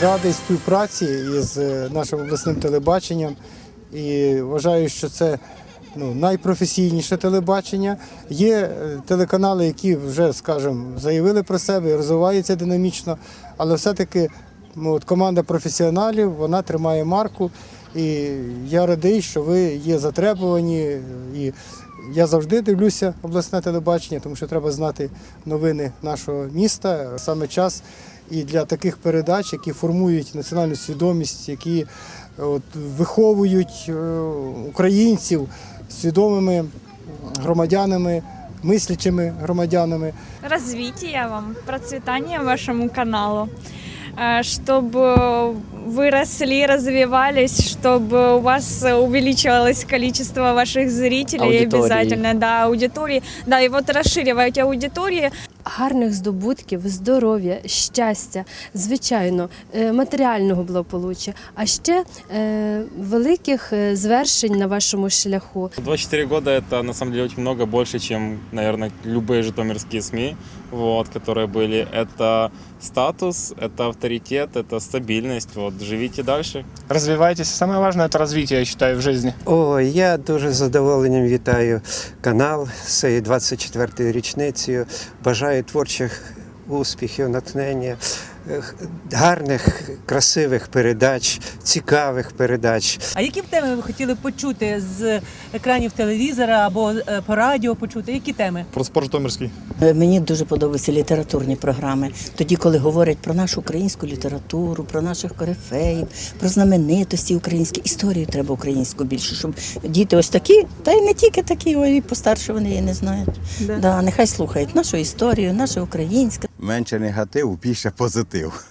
радий співпраці із е, нашим обласним телебаченням і вважаю, що це ну, найпрофесійніше телебачення. Є е, телеканали, які вже, скажімо, заявили про себе і розвиваються динамічно, але все-таки ну, от команда професіоналів вона тримає марку. І я радий, що ви є затребувані. І я завжди дивлюся обласне телебачення, тому що треба знати новини нашого міста. Саме час і для таких передач, які формують національну свідомість, які е, от, виховують е, українців свідомими громадянами, мислячими громадянами. развития вам, процветания вашему каналу, э, чтобы вы росли, развивались, чтобы у вас увеличивалось количество ваших зрителей Аудитории. обязательно, да, аудитории, да, и вот расширивать аудитории, гарних здобутків, здоров'я, щастя, звичайно, е, матеріального благополуччя, а ще е, великих е, звершень на вашому шляху. 24 года это на самом деле очень много больше, чем, наверное, любые житомирские СМИ, вот, которые были. Это статус, это авторитет, это стабильность. Вот, живите дальше. Развивайтесь. Самое важное это развитие, я считаю, в жизни. О, я дуже з задоволенням вітаю канал з цією 24-ю річницею. Бажаю творчих успіхів, натхнення, гарних, красивих передач, цікавих передач. А які б теми ви хотіли почути з екранів телевізора або е, по радіо почути? Які теми? Про спорт Житомирський. Е, Мені дуже подобаються літературні програми. Тоді, коли говорять про нашу українську літературу, про наших корифеїв, про знаменитості українські, історію треба українську більше, щоб діти ось такі, та й не тільки такі, ой, постарше вони її не знають. Да. нехай слухають нашу історію, нашу українську. Менше негативу, більше позитив.